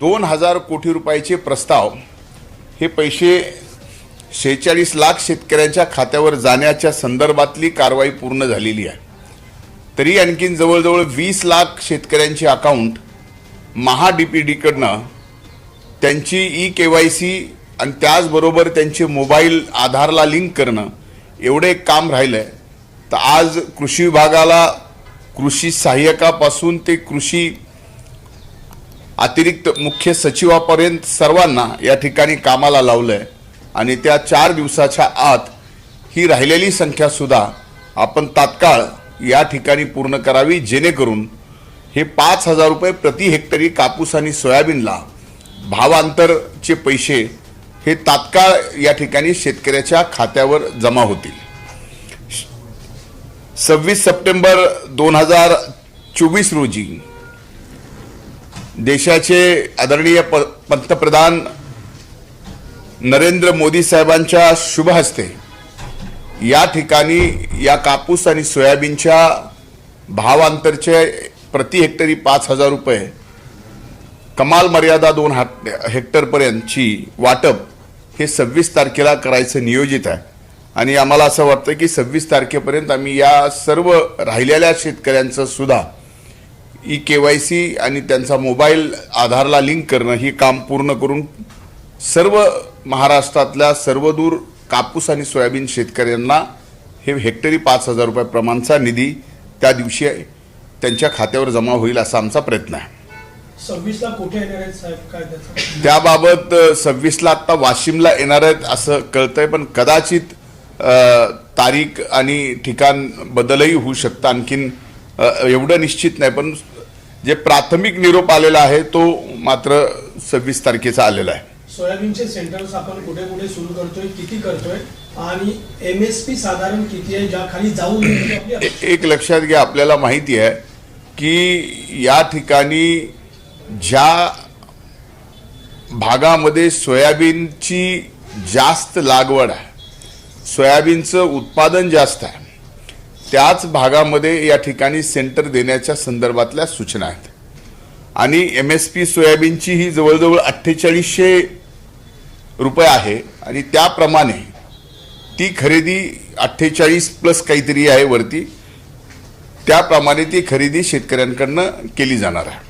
दोन हजार कोटी रुपयाचे प्रस्ताव हे पैसे शेहेचाळीस लाख शेतकऱ्यांच्या खात्यावर जाण्याच्या संदर्भातली कारवाई पूर्ण झालेली आहे. तरी आणखीन जवळजवळ वीस लाख शेतकऱ्यांची अकाउंट महा डी पी डीकडनं त्यांची ई के वाय सी आणि त्याचबरोबर त्यांचे मोबाईल आधारला लिंक करणं एवढे काम राहिलं आहे तर आज कृषी विभागाला कृषी सहाय्यकापासून ते कृषी अतिरिक्त मुख्य सचिवापर्यंत सर्वांना या ठिकाणी कामाला लावलं आहे आणि त्या चार दिवसाच्या आत ही राहिलेली संख्यासुद्धा आपण तात्काळ या ठिकाणी पूर्ण करावी जेणेकरून हे पाच हजार रुपये प्रति हेक्टरी कापूस आणि सोयाबीनला भावांतरचे पैसे हे तात्काळ या ठिकाणी शेतकऱ्याच्या खात्यावर जमा होतील. सव्वीस सप्टेंबर दोन हजार चोवीस रोजी देशाचे आदरणीय प पंतप्रधान नरेंद्र मोदी साहेबांच्या शुभ हस्ते या ठिकाणी या कापूस आणि सोयाबीनच्या भावांतरचे प्रति हेक्टरी पाच हजार रुपये कमाल मर्यादा दोन हाट हेक्टरपर्यंतची वाटप हे सव्वीस तारखेला करायचं नियोजित आहे. आणि आम्हाला असं वाटतं की सव्वीस तारखेपर्यंत आम्ही या सर्व राहिलेल्या शेतकऱ्यांचं सुद्धा ई के वाय सी आणि त्यांचा मोबाईल आधारला लिंक करणं ही काम पूर्ण करून सर्व महाराष्ट्रातल्या सर्वदूर कापूस आणि सोयाबीन शेतकऱ्यांना हे हेक्टरी पाच हजार रुपये प्रमाणचा निधी त्या दिवशी त्यांच्या खात्यावर जमा होईल असा आमचा प्रयत्न आहे. सव्वीसला कुठे येणार आहेत साहेब? काय त्याचं? त्याबाबत सव्वीसला आत्ता वाशिमला येणार आहेत असं कळतंय पण कदाचित अ, तारीख आणि ठिकाण बदलही होऊ शकतं. आणखीन एवढं निश्चित नाही पण जे प्राथमिक निरोप आलेला आहे तो मात्र सव्वीस तारखेचा आलेला आहे. सोयाबीनचे सेंटर्स आपण कुठे कुठे सुरू करतोय किती करतोय आणि एम एस पी साधारण किती आहे ज्या खाली जाऊ एक लक्षात घ्या आपल्याला माहिती आहे की या ठिकाणी ज्या भागामध्ये सोयाबीनची जास्त लागवड आहे सोयाबीनचं उत्पादन जास्त आहे त्याच भागामध्ये या ठिकाणी सेंटर देण्याच्या संदर्भातल्या सूचना आहेत. आणि एम एस पी सोयाबीनची ही जवळजवळ अठ्ठेचाळीसशे रुपये आहे आणि त्याप्रमाणे ती खरेदी अठ्ठेचाळीस प्लस काहीतरी आहे वरती त्याप्रमाणे ती खरेदी शेतकऱ्यांकडनं केली जाणार आहे.